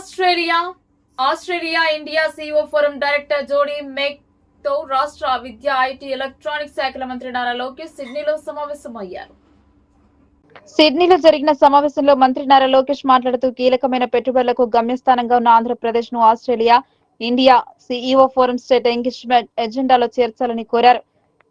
Australia Australia India CEO forum director Jodi మెక్తో రాష్ట్ర విద్య IT electronic శాఖల మంత్రి నారా లోకేష్ సిడ్నీలో సమావేశమయ్యారు. సిడ్నీలో జరిగిన సమావేశంలో మంత్రి నారా లోకేష్ మాట్లాడుతూ కీలకమైన పెట్టుబడులకు గమ్యస్థానంగా ఉన్న ఆంధ్రప్రదేశ్ను Australia India CEO forum state engagement ఎజెండాలో చేర్చాలని కోరారు.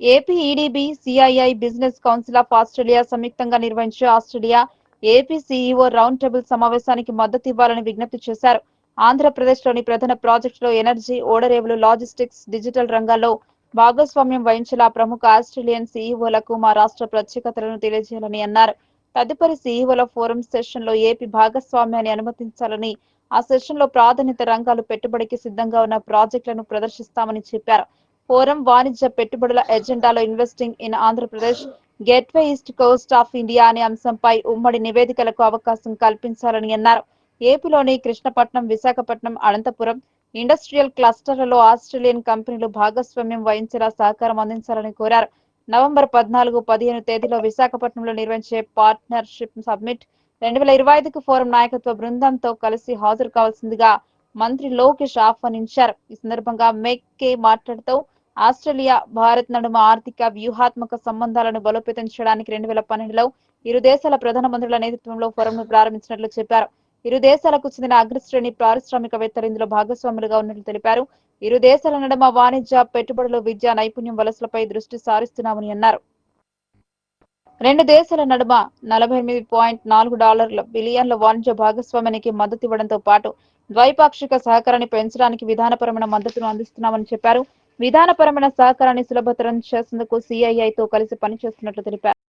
AP EDB CII business council of Australia సంయుక్తంగా నిర్వహించే Australia AP CEO round table సమావేశానికి మద్దతు ఇవ్వాలని విజ్ఞప్తి చేశారు. ఆంధ్రప్రదేశ్లోని ప్రధాన ప్రాజెక్టులో ఎనర్జీ ఓడరేవులు లాజిస్టిక్స్ డిజిటల్ రంగాల్లో భాగస్వామ్యం వహించేలా ప్రముఖ ఆస్ట్రేలియన్ సీఈఓలకు మా రాష్ట్ర ప్రత్యేకతలను తెలియజేయాలని అన్నారు. తదుపరి సీఈఓల ఫోరం సెషన్లో ఏపీ భాగస్వామ్యాన్ని అనుమతించాలని ఆ సెషన్లో ప్రాధాన్యత రంగాలు పెట్టుబడికి సిద్ధంగా ఉన్న ప్రాజెక్టులను ప్రదర్శిస్తామని చెప్పారు. ఫోరం వాణిజ్య పెట్టుబడుల ఎజెండాలో investing in Andhra Pradesh gateway east coast of India అనే అంశంపై ఉమ్మడి నివేదికలకు అవకాశం కల్పించాలని అన్నారు. ఏపీలోని కృష్ణపట్నం విశాఖపట్నం అనంతపురం ఇండస్ట్రియల్ క్లస్టర్లలో ఆస్ట్రేలియన్ కంపెనీలు భాగస్వామ్యం వహించేలా సహకారం అందించాలని కోరారు. నవంబర్ పద్నాలుగు పదిహేను తేదీలో విశాఖపట్నంలో నిర్వహించే పార్ట్నర్షిప్ సబ్మిట్ రెండు వేల ఇరవై ఐదుకు ఫోరం నాయకత్వ బృందంతో కలిసి హాజరు కావాల్సిందిగా మంత్రి లోకేష్ ఆహ్వానించారు. ఈ సందర్భంగా మేక్కే మాట్లాడుతూ ఆస్ట్రేలియా భారత్ నడుమ ఆర్థిక వ్యూహాత్మక సంబంధాలను బలోపేతం చేయడానికి రెండు వేల పన్నెండులో ఇరు దేశాల ప్రధాన మంత్రుల నేతృత్వంలో ఫోరంను ప్రారంభించినట్లు చెప్పారు. ఇరు దేశాలకు చెందిన అగ్రశ్రేణి పారిశ్రామికవేత్తలు ఇందులో భాగస్వాములుగా ఉన్నట్లు తెలిపారు. ఇరు దేశాల నడుమ వాణిజ్య పెట్టుబడులు విద్య నైపుణ్యం వలసలపై దృష్టి సారిస్తున్నామని అన్నారు. రెండు దేశాల నడుమ నలభై ఎనిమిది పాయింట్ నాలుగు డాలర్ల బిలియన్ల వాణిజ్య భాగస్వామ్యానికి మద్దతు ఇవ్వడంతో పాటు ద్వైపాక్షిక సహకారాన్ని పెంచడానికి విధానపరమైన మద్దతును అందిస్తున్నామని చెప్పారు. విధానపరమైన సహకారాన్ని సులభతరం చేసేందుకు సిఐఐతో కలిసి పనిచేస్తున్నట్లు తెలిపారు.